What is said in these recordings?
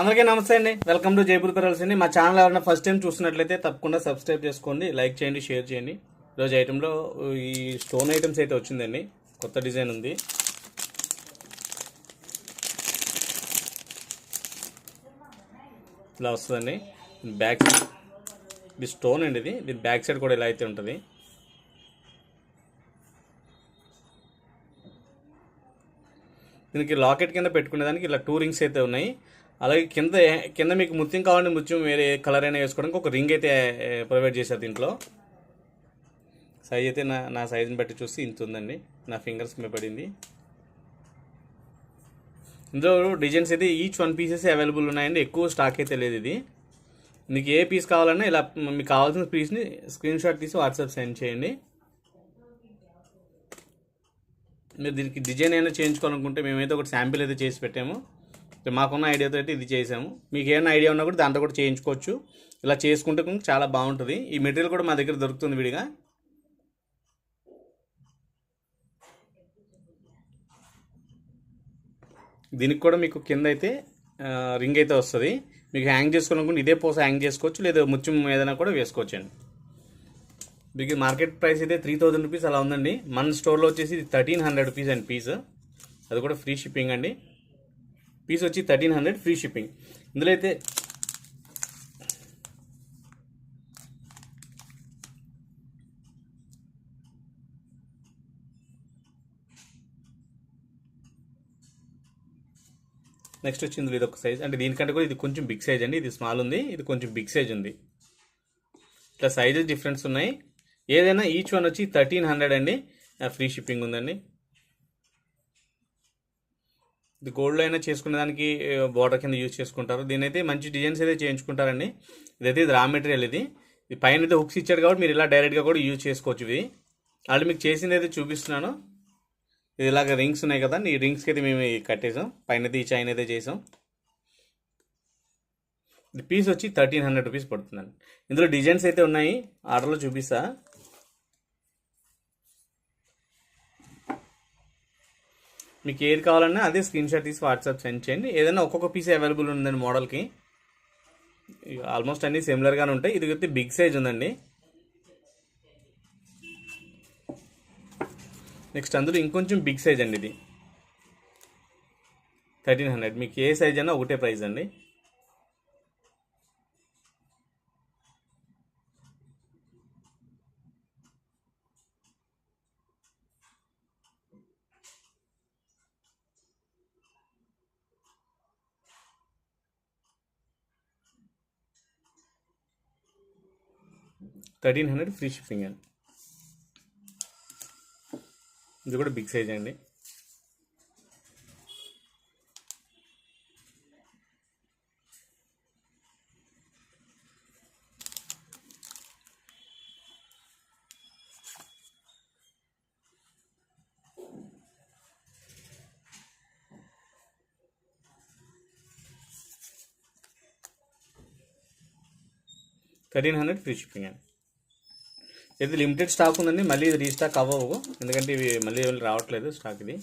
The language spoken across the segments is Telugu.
అందరికీ నమస్తే అండి. వెల్కమ్ టు జైపూర్ పెరల్స్ అండి. మా ఛానల్ ఎవరైనా ఫస్ట్ టైం చూసినట్లయితే తప్పకుండా సబ్స్క్రైబ్ చేసుకోండి లైక్ చేయండి షేర్ చేయండి. ఈరోజు ఐటెంలో ఈ స్టోన్ ఐటమ్స్ అయితే వచ్చిందండి. కొత్త డిజైన్ ఉంది. ఇలా వస్తుందండి. బ్యాక్ ఇది స్టోన్ అండి ఇది. దీని బ్యాక్ సైడ్ కూడా ఇలా అయితే ఉంటుంది. దీనికి లాకెట్ కింద పెట్టుకునేదానికి ఇలా టూ రింగ్స్ అయితే ఉన్నాయి. అలాగే కింద కింద మీకు ముత్యం కావాలంటే ముత్యం వేరే కలర్ అయినా వేసుకోవడానికి ఒక రింగ్ అయితే ప్రొవైడ్ చేశారు దీంట్లో. సైజ్ అయితే నా నా సైజుని బట్టి చూసి ఇంత ఉందండి. నా ఫింగర్స్ మీద పడింది. ఇందులో డిజైన్స్ అయితే ఈచ్ వన్ పీసెస్ అవైలబుల్ ఉన్నాయండి. ఎక్కువ స్టాక్ అయితే లేదు ఇది. మీకు ఏ పీస్ కావాలన్నా ఇలా మీకు కావాల్సిన పీస్ని స్క్రీన్ షాట్ తీసి వాట్సాప్ సెండ్ చేయండి. మీరు దీనికి డిజైన్ అయినా చేయించుకోవాలనుకుంటే మేమైతే ఒకటి శాంపిల్ అయితే చేసి పెట్టాము. మాకున్న ఐడియాతో అయితే ఇది చేసాము మీకు ఏమైనా ఐడియా ఉన్నా కూడా దాంతో కూడా చేయించుకోవచ్చు. ఇలా చేసుకుంటే చాలా బాగుంటుంది. ఈ మెటీరియల్ కూడా మా దగ్గర దొరుకుతుంది విడిగా. దీనికి కూడా మీకు కింద అయితే రింగ్ అయితే వస్తుంది. మీకు హ్యాంగ్ చేసుకోవాలనుకుంటే ఇదే పోస హ్యాంగ్ చేసుకోవచ్చు. లేదా ముత్యం ఏదైనా కూడా వేసుకోవచ్చు అండి మీకు మార్కెట్ ప్రైస్ అయితే త్రీ థౌజండ్ రూపీస్ అలా ఉందండి. మన స్టోర్లో వచ్చేసి thirteen hundred rupees and piece అది కూడా ఫ్రీ షిప్పింగ్ అండి. పీస్ వచ్చి థర్టీన్ హండ్రెడ్ ఫ్రీ షిప్పింగ్ ఇందులో అయితే నెక్స్ట్ వచ్చి ఇందులో ఇది ఒక సైజ్ అంటే దీనికంటే కూడా ఇది కొంచెం బిగ్ సైజ్ అండి. ఇది స్మాల్ ఉంది. ఇది కొంచెం బిగ్ సైజ్ ఉంది. ఇట్లా సైజెస్ డిఫరెన్స్ ఉన్నాయి. ఏదైనా ఈచ్ వన్ వచ్చి థర్టీన్ హండ్రెడ్ అండి. ఫ్రీ షిప్పింగ్ ఉందండి. ఇది గోల్డ్లో అయినా చేసుకునే దానికి బార్డర్ కింద యూజ్ చేసుకుంటారు. దీని అయితే మంచి డిజైన్స్ అయితే చేయించుకుంటారండి. ఇదైతే ఇది రా మెటీరియల్ ఇది. ఇది పైన అయితే హుక్స్ ఇచ్చాడు కాబట్టి మీరు ఇలా డైరెక్ట్గా కూడా యూజ్ చేసుకోవచ్చు ఇది ఆల్రెడీ మీకు చేసింది అయితే చూపిస్తున్నాను. ఇది ఇలాగ రింగ్స్ ఉన్నాయి కదా ఈ రింగ్స్కి అయితే మేము కట్టేసాం. పైన అయితే ఈ చైన్ అయితే చేసాం. ఇది పీస్ వచ్చి థర్టీన్ హండ్రెడ్ రూపీస్ పడుతుందండి. ఇందులో డిజైన్స్ అయితే ఉన్నాయి. ఆర్డర్లో చూపిస్తా. మీకు ఏది కావాలన్నా అదే స్క్రీన్ షాట్ తీసి వాట్సాప్ సెండ్ చేయండి. ఏదైనా ఒక్కొక్క పీస్ అవైలబుల్ ఉందండి మోడల్కి. ఆల్మోస్ట్ అన్నీ సిమిలర్గానే ఉంటాయి. ఇది వచ్చి బిగ్ సైజ్ ఉందండి. నెక్స్ట్ అందులో ఇంకొంచెం బిగ్ సైజ్ అండి ఇది. Thirteen hundred. మీకు ఏ సైజ్ అయినా ఒకటే ప్రైస్ అండి. థర్టీన్ హండ్రెడ్ ఫ్రీ షిప్పింగ్ అండి. ఇది కూడా బిగ్ సైజ్ అండి. థర్టీన్ హండ్రెడ్ ఫ్రీ షిప్పింగ్ అండి. ఇది లిమిటెడ్ స్టాక్ ఉందండి మళ్ళీ ఇది రీస్టాక్ అవ్వవు. ఎందుకంటే ఇవి మళ్ళీ రావట్లేదు స్టాక్ ఇది.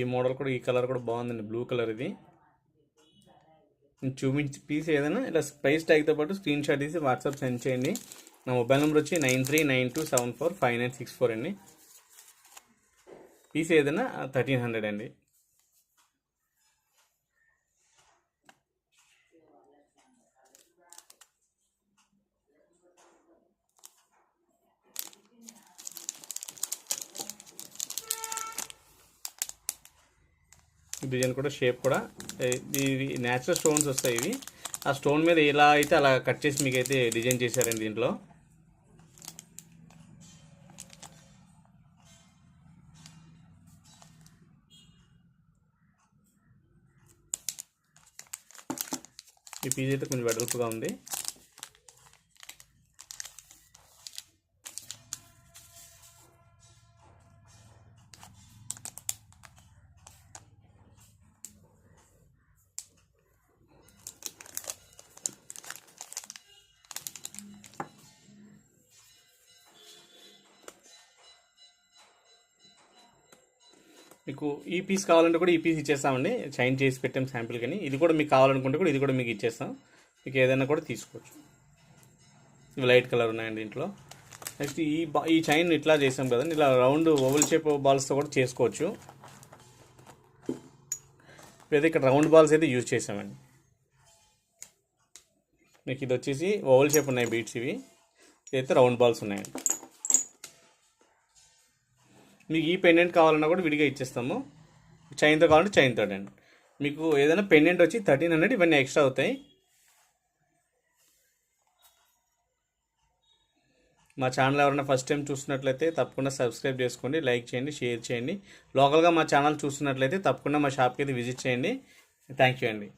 ఈ మోడల్ కూడా ఈ కలర్ కూడా బాగుందండి బ్లూ కలర్ ఇది. చూపించి పీస్ ఏదైనా ఇలా ప్రైస్ ట్యాగ్తో పాటు స్క్రీన్ షాట్ తీసి వాట్సాప్ సెండ్ చేయండి. నా మొబైల్ నెంబర్ వచ్చి nine three nine two seven four five nine six four అండి. పీస్ ఏదైనా థర్టీన్ హండ్రెడ్ అండి. డిజైన్ కూడా షేప్ కూడా. ఇవి ఇది న్యాచురల్ స్టోన్స్ వస్తాయి ఇవి. ఆ స్టోన్ మీద ఎలా అయితే అలా కట్ చేసి మీకు అయితే డిజైన్ చేశారండి దీంట్లో. ఈ పీజ్ అయితే కొంచెం వెడల్పుగా ఉంది. మీకు ఈ పీస్ కావాలంటే కూడా ఈ పీస్ ఇచ్చేస్తామండి. చైన్ చేసి పెట్టాం శాంపిల్ కానీ. ఇది కూడా మీకు కావాలనుకుంటే కూడా ఇది కూడా మీకు ఇచ్చేస్తాం. మీకు ఏదైనా కూడా తీసుకోవచ్చు. ఇవి లైట్ కలర్ ఉన్నాయండి దీంట్లో నెక్స్ట్ ఈ బా ఈ చైన్ ఇట్లా చేసాం కదండి. ఇలా రౌండ్ ఓవల్ షేప్ బాల్స్తో కూడా చేసుకోవచ్చు. ఇప్పుడైతే ఇక్కడ రౌండ్ బాల్స్ అయితే యూజ్ చేసామండి. మీకు ఇది వచ్చేసి ఓవల్ షేప్ ఉన్నాయి బీట్స్ ఇవి. ఇదైతే రౌండ్ బాల్స్ ఉన్నాయండి. మీకు ఈ పెండెంట్ కావాలన్నా కూడా విడిగా ఇచ్చేస్తాము. చైన్తో కావాలంటే చైన్తో అండి మీకు ఏదైనా పెండెంట్ వచ్చి థర్టీన్ హండ్రెడ్ ఇవన్నీ ఎక్స్ట్రా అవుతాయి. మా ఛానల్ ఎవరైనా ఫస్ట్ టైం చూస్తున్నట్లయితే తప్పకుండా సబ్స్క్రైబ్ చేసుకోండి లైక్ చేయండి షేర్ చేయండి. లోకల్గా మా ఛానల్ చూస్తున్నట్లయితే తప్పకుండా మా షాప్కి అయితే విజిట్ చేయండి. థ్యాంక్ యూ అండి.